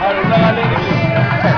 Arıza aleyküm.